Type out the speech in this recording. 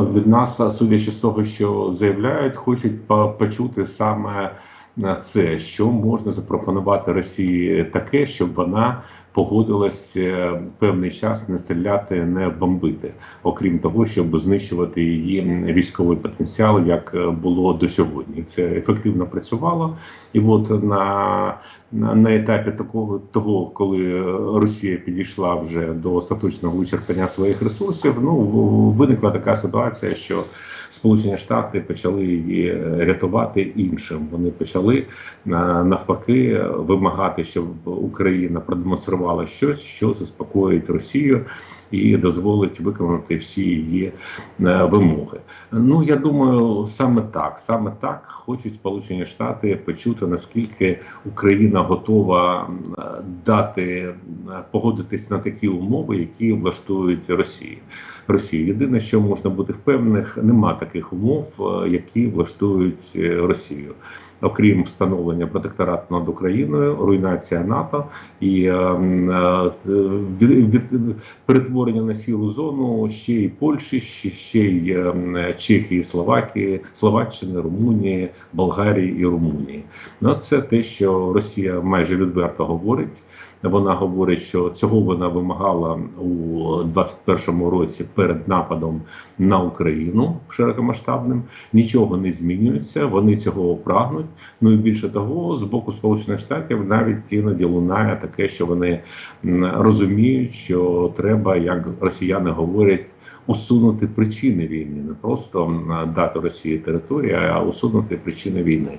від нас, судячи з того, що заявляють, хочуть по- почути саме це, що можна запропонувати Росії таке, щоб вона погодилась е, певний час не стріляти, не бомбити, окрім того, щоб знищувати її військовий потенціал, як е, було до сьогодні. Це ефективно працювало, і от на, на, на етапі такого того, коли Росія підійшла вже до остаточного вичерпання своїх ресурсів, ну виникла така ситуація, що Сполучені Штати почали її рятувати іншим. Вони почали е, навпаки вимагати, щоб Україна продемонструвала щось, що заспокоїть Росію і дозволить виконати всі її е, вимоги. Ну я думаю, саме так, саме так хочуть Сполучені Штати почути наскільки Україна готова дати е, погодитись на такі умови, які влаштують Росії. Росії. Єдине, що можна бути впевнених, нема таких умов, які влаштують Росію. Окрім встановлення протекторату над Україною, руйнація НАТО і е, е, перетворення на сіру зону ще й Польщі, ще, ще й е, Чехії, Словакії, Словаччини, Румунії, Болгарії і Румунії. Ну це те, що Росія майже відверто говорить. Вона говорить, що цього вона вимагала у 21-му році перед нападом на Україну широкомасштабним. Нічого не змінюється. Вони цього прагнуть. Ну і більше того, з боку Сполучених Штатів навіть іноді лунає таке, що вони розуміють, що треба, як росіяни говорять. Усунути причини війни, не просто дати Росії територію, а усунути причини війни.